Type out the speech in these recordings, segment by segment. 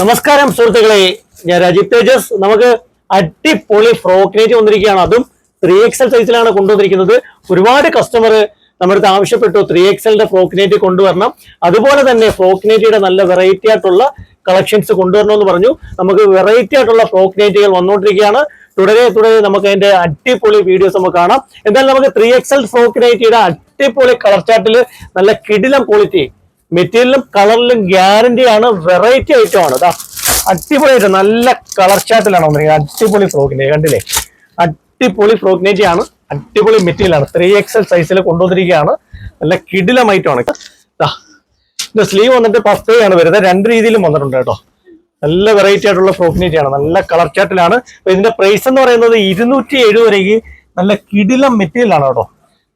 നമസ്കാരം സുഹൃത്തുക്കളെ. ഞാൻ രാജീവ് തേജസ്. നമുക്ക് അടിപൊളി ഫ്രോക്കിനേറ്റ് വന്നിരിക്കുകയാണ്. അതും ത്രീ എക്സൽ സൈസിലാണ് കൊണ്ടുവന്നിരിക്കുന്നത്. ഒരുപാട് കസ്റ്റമർ നമ്മുടെ അടുത്ത് ആവശ്യപ്പെട്ടു ത്രീ എക്സലിന്റെ ഫ്രോക്കിനേറ്റ് കൊണ്ടുവരണം. അതുപോലെ തന്നെ ഫ്രോക്കിനേറ്റിയുടെ നല്ല വെറൈറ്റി ആയിട്ടുള്ള കളക്ഷൻസ് കൊണ്ടുവരണം എന്ന് പറഞ്ഞു. നമുക്ക് വെറൈറ്റി ആയിട്ടുള്ള ഫ്രോക്കിനേറ്റുകൾ വന്നുകൊണ്ടിരിക്കുകയാണ്. തുടരെ തുടരെ നമുക്ക് അതിന്റെ അടിപൊളി വീഡിയോസ് നമുക്ക് കാണാം. എന്തായാലും നമുക്ക് ത്രീ എക്സൽ ഫ്രോക്കിനേറ്റിയുടെ അടിപൊളി കളർ ചാർട്ടിൽ നല്ല കിടിലം ക്വാളിറ്റി മെറ്റീരിയലും കളറിലും ഗ്യാരണ്ടി ആണ് വെറൈറ്റി ഐറ്റം ആണ്. ഇതാ അടിപൊളിയായിട്ട് നല്ല കളർ ചാർട്ടിലാണ് വന്നിരിക്കുന്നത്. അടിപൊളി ഫ്രോക്കിനെ കണ്ടില്ലേ? അടിപൊളി ഫ്രോക്കിനേറ്റി ആണ് അടിപൊളി മെറ്റീരിയൽ ആണ് ത്രീ എക്സൽ സൈസിൽ കൊണ്ടുവന്നിരിക്കുകയാണ്. നല്ല കിടിലം ഐറ്റം ആണ്. ദാ, സ്ലീവ് വന്നിട്ട് പഫ് ആണ് വരുന്നത്. രണ്ട് രീതിയിലും വന്നിട്ടുണ്ട് കേട്ടോ. നല്ല വെറൈറ്റി ആയിട്ടുള്ള ഫ്രോക്കിനേറ്റി ആണ് നല്ല കളർ അപ്പൊ ഇതിന്റെ പ്രൈസ് എന്ന് പറയുന്നത് ഇരുന്നൂറ്റി എഴുപത് രൂപയ്ക്ക് നല്ല കിടിലം മെറ്റീരിയൽ ആണ് കേട്ടോ.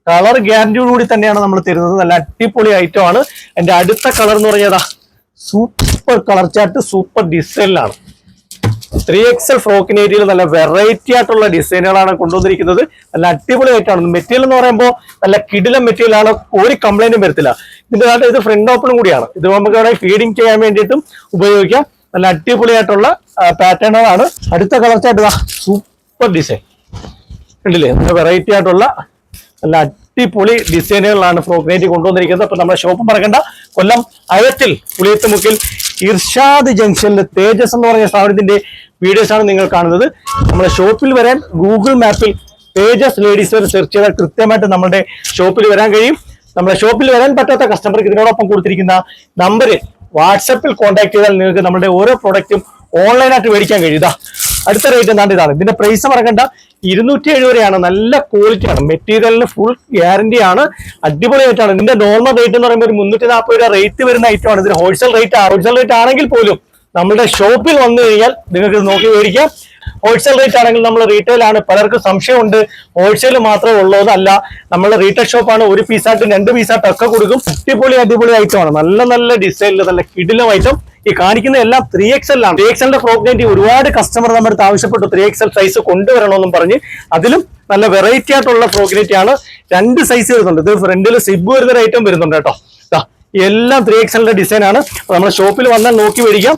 കളർ ഗ്യാരണ്ടിയോട് കൂടി തന്നെയാണ് നമ്മൾ തരുന്നത്. നല്ല അടിപൊളി ഐറ്റം ആണ്. എന്റെ അടുത്ത കളർ എന്ന് പറഞ്ഞതാ സൂപ്പർ കളർ ചാർട്ട് സൂപ്പർ ഡിസൈനിലാണ് ത്രീ എക്സൽ ഫ്രോക്കിന് ഏരിയയിൽ നല്ല വെറൈറ്റി ആയിട്ടുള്ള ഡിസൈനുകളാണ് കൊണ്ടുവന്നിരിക്കുന്നത്. നല്ല അടിപൊളി ആയിട്ടാണ് മെറ്റീരിയൽ എന്ന് പറയുമ്പോൾ നല്ല കിടിലം മെറ്റീരിയൽ ആണ്. ഒരു കംപ്ലൈന്റും വരത്തില്ല. ഇതിന്റെ കാലത്ത് ഇത് ഫ്രണ്ട് ഓപ്പണും കൂടിയാണ്. ഇത് നമുക്ക് വേണമെങ്കിൽ ഫീഡിങ് ചെയ്യാൻ വേണ്ടിയിട്ടും ഉപയോഗിക്കാം. നല്ല അടിപൊളിയായിട്ടുള്ള പാറ്റേണുകളാണ് അടുത്ത കളർ ചാർട്ട് സൂപ്പർ ഡിസൈൻ കണ്ടില്ലേ? നല്ല വെറൈറ്റി ആയിട്ടുള്ള നല്ല അടിപൊളി ഡിസൈനുകളാണ് ഫ്രോഗ്നേറ്റ് കൊണ്ടുവന്നിരിക്കുന്നത്. അപ്പൊ നമ്മുടെ ഷോപ്പ് മറക്കണ്ട. കൊല്ലം അയത്തിൽ പുളിയത്തുമുക്കിൽ ഇർഷാദ് ജംഗ്ഷനിൽ തേജസ് എന്ന് പറഞ്ഞ സ്ഥാപനത്തിന്റെ വീഡിയോസ് ആണ് നിങ്ങൾ കാണുന്നത്. നമ്മുടെ ഷോപ്പിൽ വരാൻ ഗൂഗിൾ മാപ്പിൽ തേജസ് ലേഡീസ് വെയർ സെർച്ച് ചെയ്താൽ കൃത്യമായിട്ട് നമ്മുടെ ഷോപ്പിൽ വരാൻ കഴിയും. നമ്മുടെ ഷോപ്പിൽ വരാൻ പറ്റാത്ത കസ്റ്റമർക്ക് ഇതിനോടൊപ്പം കൊടുത്തിരിക്കുന്ന നമ്പറിൽ വാട്സപ്പിൽ കോൺടാക്ട് ചെയ്താൽ നിങ്ങൾക്ക് നമ്മുടെ ഓരോ പ്രോഡക്റ്റും ഓൺലൈനായിട്ട് മേടിക്കാൻ കഴിയും. ഇതാ അടുത്ത റേറ്റ് എന്താണ്ട് ഇതാണ്? ഇതിന്റെ പ്രൈസ് മറക്കണ്ട. ഇരുന്നൂറ്റി എഴുപതാണ് നല്ല ക്വാളിറ്റി ആണ്. മെറ്റീരിയലിന് ഫുൾ ഗ്യാരണ്ടി ആണ്. അടിപൊളി ആയിട്ടാണ് ഇതിന്റെ നോർമൽ റേറ്റ് എന്ന് പറയുമ്പോൾ ഒരു മുന്നൂറ്റി നാൽപ്പത് രൂപ റേറ്റ് വരുന്ന ഐറ്റം ആണ്. ഇതിന് ഹോൾസെയിൽ റേറ്റ് ഹോൾസെയിൽ റേറ്റ് ആണെങ്കിൽ പോലും നമ്മുടെ ഷോപ്പിൽ വന്നു കഴിഞ്ഞാൽ നിങ്ങൾക്ക് നോക്കി മേടിക്കാം. ഹോൾസെയിൽ റേറ്റ് ആണെങ്കിൽ നമ്മൾ റീറ്റെയിൽ ആണ്. പലർക്കും സംശയമുണ്ട്. ഹോൾസെയിൽ മാത്രമേ ഉള്ളൂ അല്ല നമ്മൾ റീറ്റെയിൽ ഷോപ്പാണ് ഒരു പീസായിട്ട് രണ്ട് പീസായിട്ട് ഒക്കെ കൊടുക്കും. അടിപൊളി അടിപൊളി ഐറ്റമാണ് നല്ല നല്ല ഡിസൈനിൽ നല്ല കിടിലം ഐറ്റം ഈ കാണിക്കുന്ന എല്ലാം ത്രീ എക്സലാണ് ത്രീ എക്സലിന്റെ ഫ്രോക്ക് നൈറ്റി ഒരുപാട് കസ്റ്റമർ നമ്മുടെ അടുത്ത് ആവശ്യപ്പെട്ടു ത്രീ എക്സൽ സൈസ് കൊണ്ടുവരണമെന്നും പറഞ്ഞ്. അതിലും നല്ല വെറൈറ്റി ആയിട്ടുള്ള ഫ്രോക്ക് ആണ് രണ്ട് സൈസ് വരുന്നുണ്ട്. ഇത് ഫ്രണ്ടിൽ സിബ് വരുന്ന ഐറ്റം വരുന്നുണ്ട് കേട്ടോ. എല്ലാം ത്രീ എക്സലിന്റെ ഡിസൈൻ ആണ്. നമ്മുടെ ഷോപ്പിൽ വന്നാൽ നോക്കി മേടിക്കാം.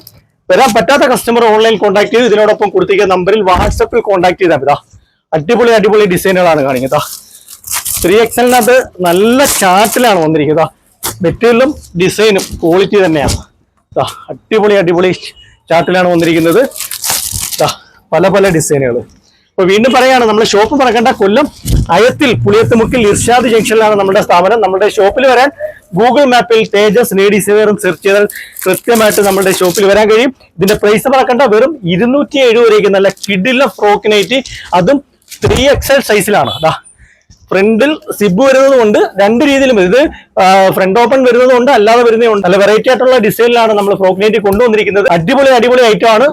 വരാൻ പറ്റാത്ത കസ്റ്റമർ ഓൺലൈൻ കോൺടാക്ട് ചെയ്ത് ഇതിനോടൊപ്പം കൊടുത്തിരിക്കുന്ന നമ്പറിൽ വാട്സപ്പിൽ കോൺടാക്ട് ചെയ്താൽ മതി. അടിപൊളി അടിപൊളി ഡിസൈനുകളാണ് കാണിക്കുന്നത്. ത്രീ എക്സലിനകത്ത് നല്ല ചാർട്ടിലാണ് വന്നിരിക്കുന്നത്. മെറ്റീരിയലും ഡിസൈനും ക്വാളിറ്റി തന്നെയാണ്. അടിപൊളി അടിപൊളി ചാർട്ടിലാണ് വന്നിരിക്കുന്നത്. പല പല ഡിസൈനുകൾ അപ്പൊ വീണ്ടും പറയാണ് നമ്മുടെ ഷോപ്പ് പറക്കേണ്ട കൊല്ലം അയത്തിൽ പുളിയത്തുമുക്കിൽ ഇർഷാദ് ജംഗ്ഷനിലാണ് നമ്മുടെ സ്ഥാപനം. നമ്മുടെ ഷോപ്പിൽ വരാൻ ഗൂഗിൾ മാപ്പിൽ തേജസ് ലേഡീസ് വെയറും സെർച്ച് ചെയ്താൽ കൃത്യമായിട്ട് നമ്മുടെ ഷോപ്പിൽ വരാൻ കഴിയും. ഇതിന്റെ പ്രൈസ് മറക്കണ്ട വെറും ഇരുന്നൂറ്റി എഴുപത് രൂപയ്ക്ക് നല്ല കിഡില ഫ്രോക്കിനേറ്റ് അതും ത്രീ എക്സൽ സൈസിലാണ് അതാ ഫ്രണ്ടിൽ സിബ് വരുന്നത് കൊണ്ട് രണ്ട് രീതിയിലും ഇത് ഫ്രണ്ട് ഓപ്പൺ വരുന്നത് കൊണ്ട് അല്ലാതെ വരുന്നേ ഉണ്ട്. നല്ല വെറൈറ്റി ആയിട്ടുള്ള ഡിസൈനിലാണ് നമ്മൾ ഫ്രോക്ക് നൈറ്റി കൊണ്ടുവന്നിരിക്കുന്നത്. അടിപൊളി അടിപൊളി ഐറ്റം ആണ്.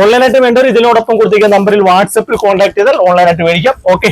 ഓൺലൈനായിട്ട് വേണ്ടവർ ഇതിനോടൊപ്പം കൊടുത്തിരിക്കുന്ന നമ്പറിൽ വാട്സപ്പിൽ കോൺടാക്ട് ചെയ്താൽ ഓൺലൈനായിട്ട് മേടിക്കാം. ഓക്കെ